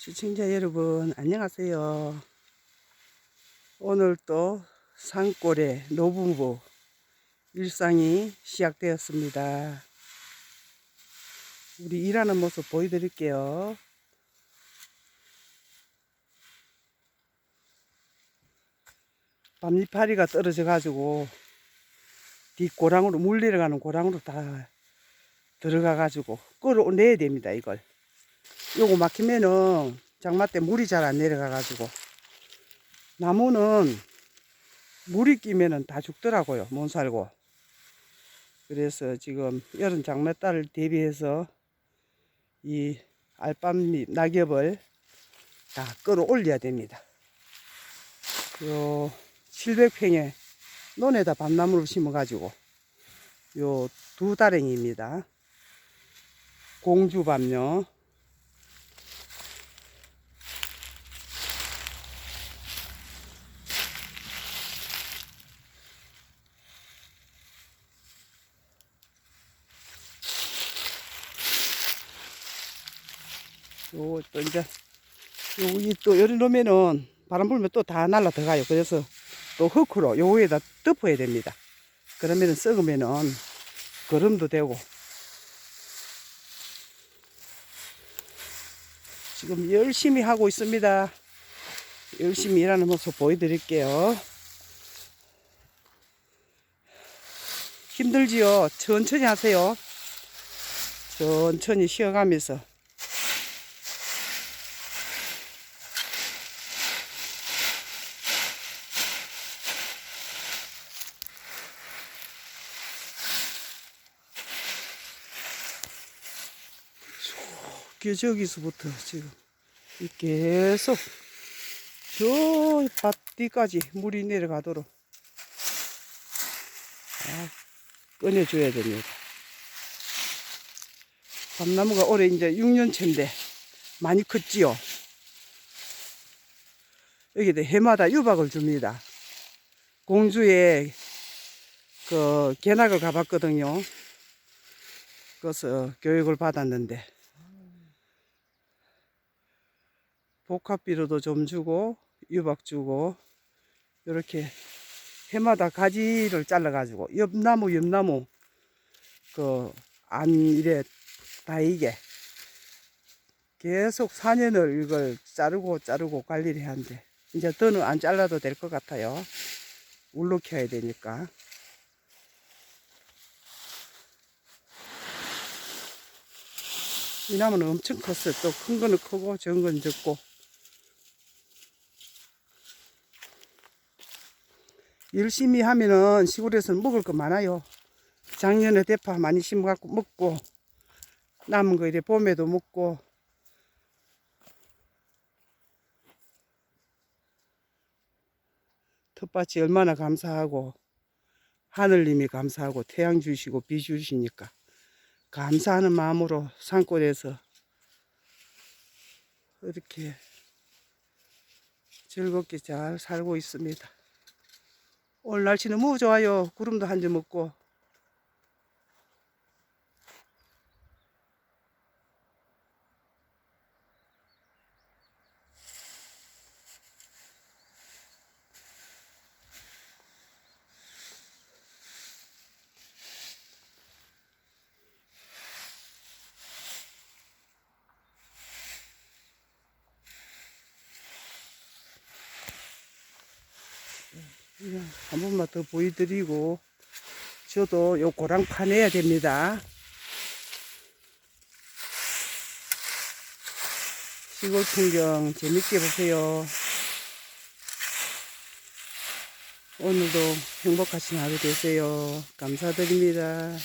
시청자 여러분 안녕하세요. 오늘 또 산골의 노부부 일상이 시작되었습니다. 우리 일하는 모습 보여드릴게요. 밤이파리가 떨어져 가지고 뒷고랑으로 물 내려가는 고랑으로 다 들어가 가지고 끌어내야 됩니다 이걸 요거 막히면은 장마 때 물이 잘 안 내려가 가지고 나무는 물이 끼면은 다 죽더라고요 못 살고. 그래서 지금 여름 장마달을 대비해서 이 알밤잎 낙엽을 다 끌어올려야 됩니다. 요 700평에 논에다 밤나무를 심어 가지고 요 두 다랭이입니다. 공주밤요 요 또 이제 여기 또 열을 놓으면은 바람 불면 또 다 날라 들어가요. 그래서 또 흙으로 요 위에다 덮어야 됩니다. 그러면은 썩으면은 거름도 되고 지금 열심히 하고 있습니다. 열심히 일하는 모습 보여드릴게요. 힘들지요? 천천히 하세요. 천천히 쉬어가면서 저기 저기서부터 지금 이 계속 저 밭 뒤까지 물이 내려가도록 아, 꺼내줘야 됩니다. 밤나무가 올해 이제 6년째인데 많이 컸지요. 여기다 해마다 유박을 줍니다. 공주에 그 견학을 가봤거든요. 그래서 교육을 받았는데 복합비료도 좀 주고 유박 주고 이렇게 해마다 가지를 잘라 가지고 옆나무 옆나무 그 안 이래 다이게 계속 4년을 이걸 자르고 자르고 관리를 해야 한대 이제 더는 안 잘라도 될 것 같아요. 울로 켜야 되니까. 이 나무는 엄청 컸어요. 또 큰 거는 크고 적은 건 적고 열심히 하면은 시골에서는 먹을 거 많아요. 작년에 대파 많이 심어갖고 먹고 남은 거 이래 봄에도 먹고 텃밭이 얼마나 감사하고 하늘님이 감사하고 태양 주시고 비 주시니까 감사하는 마음으로 산골에서 이렇게 즐겁게 잘 살고 있습니다. 오늘 날씨 너무 좋아요. 구름도 한 점 없고. 한 번만 더 보여드리고 저도 요 고랑 파내야 됩니다. 시골 풍경 재밌게 보세요. 오늘도 행복하신 하루 되세요. 감사드립니다.